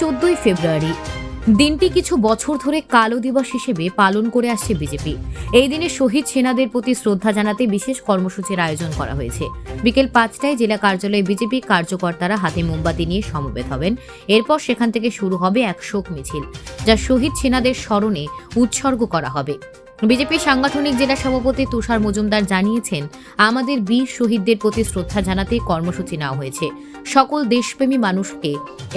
চোদ্দই ফেব্রুয়ারি। দিনটি কিছু বছর ধরে কালো দিবস হিসেবে পালন করে আসছে বিজেপি। এই দিনে শহীদ সেনাদের প্রতি শ্রদ্ধা জানাতে বিশেষ কর্মসূচির আয়োজন করা হয়েছে। বিকেল পাঁচটায় জেলা কার্যালয়ে বিজেপি কার্যকর্তারা হাতে মোমবাতি নিয়ে সমবেত হবেন। এরপর সেখান থেকে শুরু হবে এক শোক মিছিল, যা শহীদ সেনাদের স্মরণে উৎসর্গ করা হবে। বিজেপি সাংগঠনিক জেলা সভাপতি তুষার মজুমদার জানিয়েছেন, আমাদের বীর শহীদদের প্রতি শ্রদ্ধা জানাতে কর্মসূচি নেওয়া হয়েছে। সকল দেশপ্রেমী মানুষকে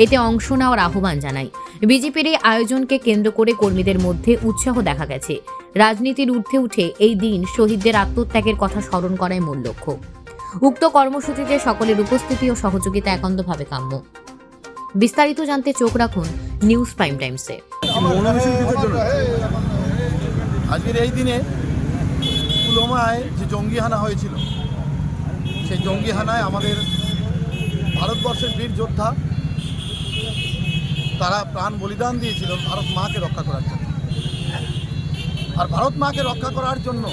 এতে অংশ নেওয়ার আহ্বান জানাই। বিজেপির এই আয়োজনকে কেন্দ্র করে কর্মীদের মধ্যে উৎসাহ দেখা গেছে। রাজনীতির ঊর্ধ্বে উঠে এই দিন শহীদদের আত্মত্যাগের কথা স্মরণ করাই মূল লক্ষ্য। উক্ত কর্মসূচিতে সকলের উপস্থিতি ও সহযোগিতা একান্তভাবে কাম্য। বিস্তারিত জানতে চোখ রাখুন নিউজ প্রাইম টাইমসে। আজকের এই দিনে পুলওয়ামায় যে জঙ্গি হানা হয়েছিল, সেই জঙ্গি হানায় আমাদের ভারতবর্ষের বীর যোদ্ধা তারা প্রাণ বলিদান দিয়েছিল ভারত মাকে রক্ষা করার জন্য। আর ভারত মাকে রক্ষা করার জন্য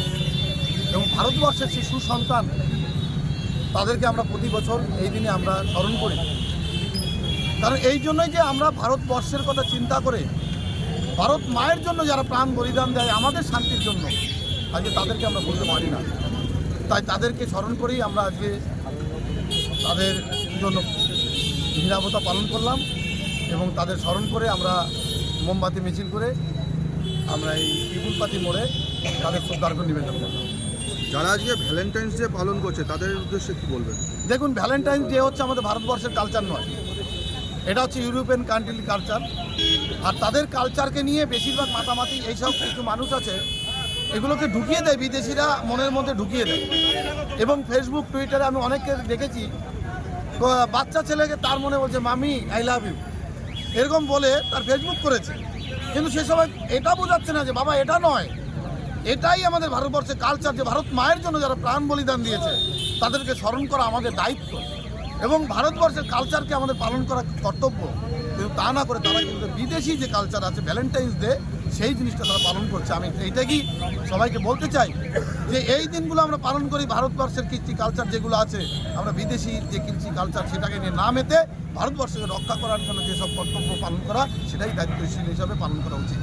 এবং ভারতবর্ষের শিশু সন্তান তাদেরকে আমরা প্রতি বছর এই দিনে আমরা স্মরণ করি। কারণ এই জন্যই যে আমরা ভারতবর্ষের কথা চিন্তা করে ভারত মায়ের জন্য যারা প্রাণ বলিদান দেয় আমাদের শান্তির জন্য। আজকে তাদেরকে আমরা বলতে পারি না। তাই তাদেরকে স্মরণ করেই আমরা আজকে তাদের জন্য নিরাপত্তা পালন করলাম এবং তাদের স্মরণ করে আমরা মোমবাতি মিছিল করে আমরা এই পিপুলপাতি মোড়ে তাদের শ্রদ্ধার্ঘ্য নিবেদন করলাম। যারা আজকে ভ্যালেন্টাইন্স ডে পালন করছে তাদের উদ্দেশ্যে কি বলবেন? দেখুন ভ্যালেন্টাইন ডে হচ্ছে আমাদের ভারতবর্ষের কালচার নয়। এটা হচ্ছে ইউরোপিয়ান কান্ট্রির কালচার আর তাদের কালচারকে নিয়ে বেশিরভাগ মাতামাতি এইসব কিছু মানুষ আছে, এগুলোকে ঢুকিয়ে দেয়, বিদেশিরা মনের মধ্যে ঢুকিয়ে দেয়। এবং ফেসবুক টুইটারে আমি অনেককে দেখেছি বাচ্চা ছেলেকে তার মনে বলছে, মামি আই লাভ ইউ এরকম বলে তার ফেসবুক করেছে। কিন্তু সে সময় এটা বোঝাচ্ছে না যে, বাবা, এটা নয়। এটাই আমাদের ভারতবর্ষের কালচার যে, ভারত মায়ের জন্য যারা প্রাণ বলিদান দিয়েছে, তাদেরকে স্মরণ করা আমাদের দায়িত্ব। এবং ভারতবর্ষের কালচারকে আমাদের পালন করা কর্তব্য। কিন্তু তা না করে তারা কিন্তু বিদেশি যে কালচার আছে ভ্যালেন্টাইন্স ডে সেই জিনিসটা তারা পালন করছে। আমি এইটা কি সবাইকে বলতে চাই যে এই দিনগুলো আমরা পালন করি ভারতবর্ষের কৃষ্টি কালচার যেগুলো আছে, আমরা বিদেশি যে কৃষি কালচার সেটাকে নিয়ে না মেতে ভারতবর্ষকে রক্ষা করার জন্য যেসব কর্তব্য পালন করা, সেটাই দায়িত্বশীল হিসাবে পালন করা উচিত।